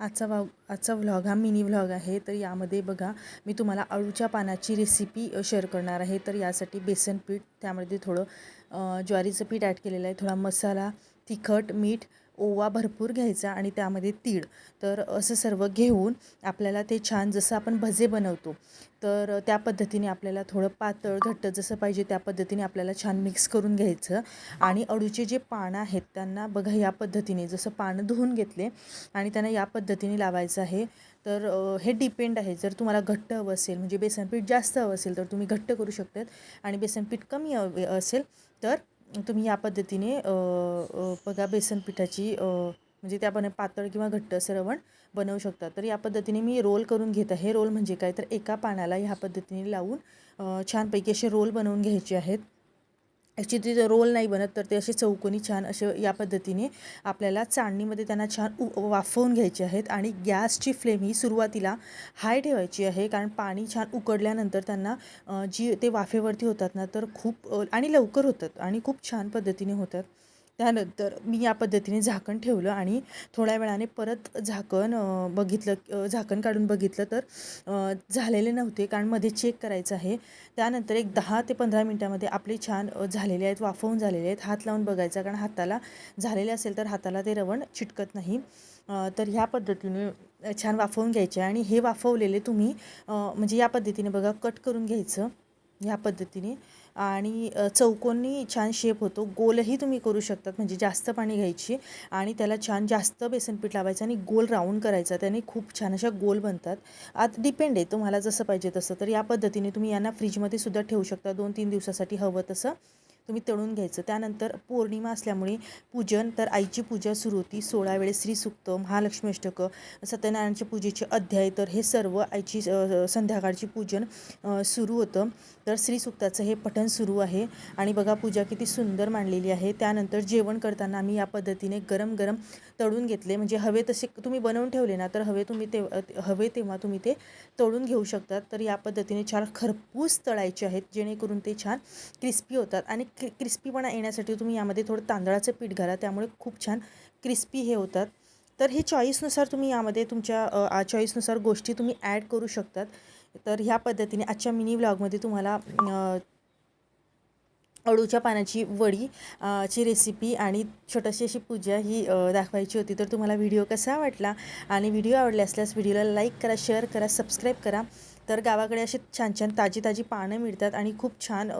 आजचा वाव आजचा व्लॉग हा मिनी व्लॉग आहे. तर यामध्ये बघा मी तुम्हाला अळूच्या पानाची रेसिपी शेअर करणार आहे. तर यासाठी बेसन पीठ त्यामध्ये थोडं ज्वारीचं पीठ ॲड केलेलं आहे. थोडा मसाला तिखट मीठ ओवा भरपूर घ्यायचा आणि त्यामध्ये तीळ. तर असं सर्व घेऊन आपल्याला ते छान जसं आपण भजे बनवतो तर त्या पद्धतीने आपल्याला थोडं पातळ घट्ट जसं पाहिजे त्या पद्धतीने आपल्याला छान मिक्स करून घ्यायचं. आणि अडूचे जे पानं आहेत त्यांना बघा या पद्धतीने जसं पानं धुवून घेतले आणि त्यांना या पद्धतीने लावायचं आहे. तर हे डिपेंड आहे. जर तुम्हाला घट्ट हवं असेल म्हणजे बेसनपीठ जास्त हवं असेल तर तुम्ही घट्ट करू शकतात. आणि बेसनपीठ कमी हवे असेल तर तुम्ही या पद्धतीने बघा बेसनपिठाची म्हणजे त्या पण पातळ किंवा घट्ट सरवण बनवू शकता. तर या पद्धतीने मी रोल करून घेत आहे. रोल म्हणजे काय? तर एका पानाला ह्या पद्धतीने लावून छानपैकी असे रोल बनवून घ्यायचे आहेत. ॲक्च्युली ते रोल नाही बनत तर ते असे चौकोनी छान असे या पद्धतीने आपल्याला चाळणीमध्ये त्यांना छान उ वाफवून घ्यायचे आहेत आणि गॅसची फ्लेम ही सुरुवातीला हाय ठेवायची आहे कारण पाणी छान उकडल्यानंतर त्यांना जी ते वाफेवरती होतात ना तर खूप आणि लवकर होतात आणि खूप छान पद्धतीने होतात. त्यानंतर मी या पद्धतीने झाकण ठेवलं आणि थोड्या वेळाने परत झाकण बघितलं झाकण काढून बघितलं तर झालेले नव्हते कारण मध्ये चेक करायचं आहे. त्यानंतर एक दहा ते पंधरा मिनटामध्ये आपले छान झालेले आहेत वाफवून झालेले आहेत. हात लावून बघायचा कारण हाताला झालेले असेल तर हाताला ते रवण चिटकत नाही. तर ह्या पद्धतीने छान वाफवून घ्यायचे आणि हे वाफवलेले तुम्ही म्हणजे या पद्धतीने बघा कट करून घ्यायचं. ह्या पद्धतीने आणि चौकोनी छान शेप होतो. गोलही तुम्ही करू शकतात म्हणजे जास्त पाणी घ्यायची आणि त्याला छान जास्त बेसनपीठ लावायचं आणि गोल राऊंड करायचा. त्याने खूप छान अशा गोल बनतात. आता डिपेंड आहे तुम्हाला जसं पाहिजे तसं. तर या पद्धतीने तुम्ही यांना फ्रीजमध्ये सुद्धा ठेवू शकता. दोन तीन दिवसासाठी हवं तसं. तुम्ही तळून घ्यायचं. त्यानंतर पौर्णिमा असल्यामुळे पूजन तर आईची पूजा सुरू होती. सोळा वेळेस श्रीसुक्त महालक्ष्मी अष्टक सत्यनारायणच्या पूजेचे अध्याय तर हे सर्व आईची संध्याकाळची पूजन सुरू होतं. तर श्रीसुक्ताचं हे पठण सुरू आहे. आणि बघा पूजा किती सुंदर मांडलेली आहे. त्यानंतर जेवण करताना आम्ही या पद्धतीने गरम गरम तळून घेतले. म्हणजे हवे तसे तुम्ही बनवून ठेवले ना तर हवे तुम्ही ते हवे तेव्हा तुम्ही ते तळून घेऊ शकतात. तर या पद्धतीने छान खरपूस तळायचे आहेत जेणेकरून ते छान क्रिस्पी होतात. आणि क्रि क्रिस्पीपणा येण्यासाठी तुम्ही यामध्ये थोडं तांदळाचं पीठ घाला त्यामुळे खूप छान क्रिस्पी हे होतात. तर हे चॉईसनुसार तुम्ही यामध्ये तुमच्या चॉईसनुसार गोष्टी तुम्ही ॲड करू शकतात. तर ह्या पद्धतीने आजच्या मिनी व्लॉगमध्ये तुम्हाला अळूच्या पानाची वडी ची रेसिपी आणि छोटीशी अशी पूजा ही दाखवायची होती. तर तुम्हाला व्हिडिओ कसा वाटला आणि व्हिडिओ आवडले असल्यास व्हिडिओला लाईक करा शेअर करा सबस्क्राईब करा. तर गावाकडे असे छान छान ताजी ताजी पानं मिळतात आणि खूप छान